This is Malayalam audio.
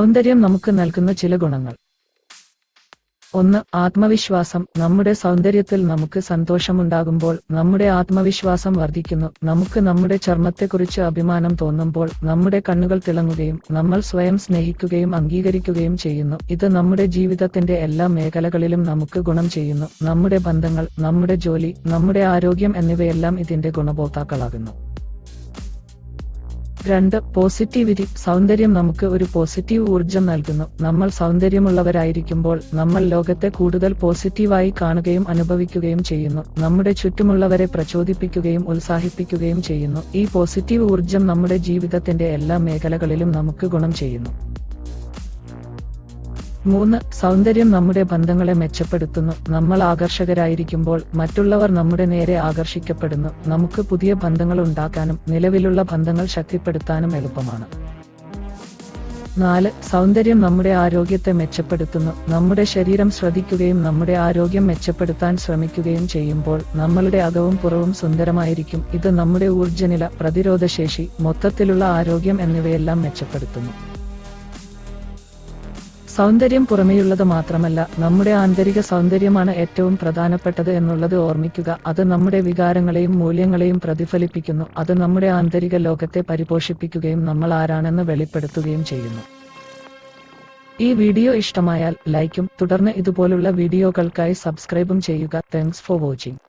സൗന്ദര്യം നമുക്ക് നൽകുന്ന ചില ഗുണങ്ങൾ. ഒന്ന് ആത്മവിശ്വാസം. നമ്മുടെ സൗന്ദര്യത്തിൽ നമുക്ക് സന്തോഷമുണ്ടാകുമ്പോൾ നമ്മുടെ ആത്മവിശ്വാസം വർദ്ധിക്കുന്നു. നമുക്ക് നമ്മുടെ ചർമ്മത്തെക്കുറിച്ച് അഭിമാനം തോന്നുമ്പോൾ നമ്മുടെ കണ്ണുകൾ തിളങ്ങുകയും നമ്മൾ സ്വയം സ്നേഹിക്കുകയും അംഗീകരിക്കുകയും ചെയ്യുന്നു. ഇത് നമ്മുടെ ജീവിതത്തിന്റെ എല്ലാ മേഖലകളിലും നമുക്ക് ഗുണം ചെയ്യുന്നു. നമ്മുടെ ബന്ധങ്ങൾ നമ്മുടെ ജോലി നമ്മുടെ ആരോഗ്യം എന്നിവയെല്ലാം ഇതിന്റെ ഗുണഭോക്താക്കളാകുന്നു. രണ്ട് പോസിറ്റിവിറ്റി. സൗന്ദര്യം നമുക്ക് ഒരു പോസിറ്റീവ് ഊർജം നൽകുന്നു. നമ്മൾ സൗന്ദര്യമുള്ളവരായിരിക്കുമ്പോൾ നമ്മൾ ലോകത്തെ കൂടുതൽ പോസിറ്റീവായി കാണുകയും അനുഭവിക്കുകയും ചെയ്യുന്നു. നമ്മുടെ ചുറ്റുമുള്ളവരെ പ്രചോദിപ്പിക്കുകയും ഉത്സാഹിപ്പിക്കുകയും ചെയ്യുന്നു. ഈ പോസിറ്റീവ് ഊർജം നമ്മുടെ ജീവിതത്തിന്റെ എല്ലാ മേഖലകളിലും നമുക്ക് ഗുണം ചെയ്യുന്നു. മൂന്ന് സൗന്ദര്യം നമ്മുടെ ബന്ധങ്ങളെ മെച്ചപ്പെടുത്തുന്നു. നമ്മൾ ആകർഷകരായിരിക്കുമ്പോൾ മറ്റുള്ളവർ നമ്മുടെ നേരെ ആകർഷിക്കപ്പെടുന്നു. നമുക്ക് പുതിയ ബന്ധങ്ങൾ ഉണ്ടാക്കാനും നിലവിലുള്ള ബന്ധങ്ങൾ ശക്തിപ്പെടുത്താനും എളുപ്പമാണ്. നാല് സൗന്ദര്യം നമ്മുടെ ആരോഗ്യത്തെ മെച്ചപ്പെടുത്തുന്നു. നമ്മുടെ ശരീരം ശ്രദ്ധിക്കുകയും നമ്മുടെ ആരോഗ്യം മെച്ചപ്പെടുത്താൻ ശ്രമിക്കുകയും ചെയ്യുമ്പോൾ നമ്മളുടെ അകവും പുറവും സുന്ദരമായിരിക്കും. ഇത് നമ്മുടെ ഊർജനില പ്രതിരോധശേഷി മൊത്തത്തിലുള്ള ആരോഗ്യം എന്നിവയെല്ലാം മെച്ചപ്പെടുത്തുന്നു. സൗന്ദര്യം പുറമേയുള്ളത് മാത്രമല്ല നമ്മുടെ ആന്തരിക സൗന്ദര്യമാണ് ഏറ്റവും പ്രധാനപ്പെട്ടത് എന്നുള്ളത് ഓർമ്മിക്കുക. അത് നമ്മുടെ വികാരങ്ങളെയും മൂല്യങ്ങളെയും പ്രതിഫലിപ്പിക്കുന്നു. അത് നമ്മുടെ ആന്തരിക ലോകത്തെ പരിപോഷിപ്പിക്കുകയും നമ്മൾ ആരാണെന്ന് വെളിപ്പെടുത്തുകയും ചെയ്യുന്നു. ഈ വീഡിയോ ഇഷ്ടമായാൽ ലൈക്കും. തുടർന്ന് ഇതുപോലുള്ള വീഡിയോകൾക്കായി സബ്സ്ക്രൈബും ചെയ്യുക. Thanks for watching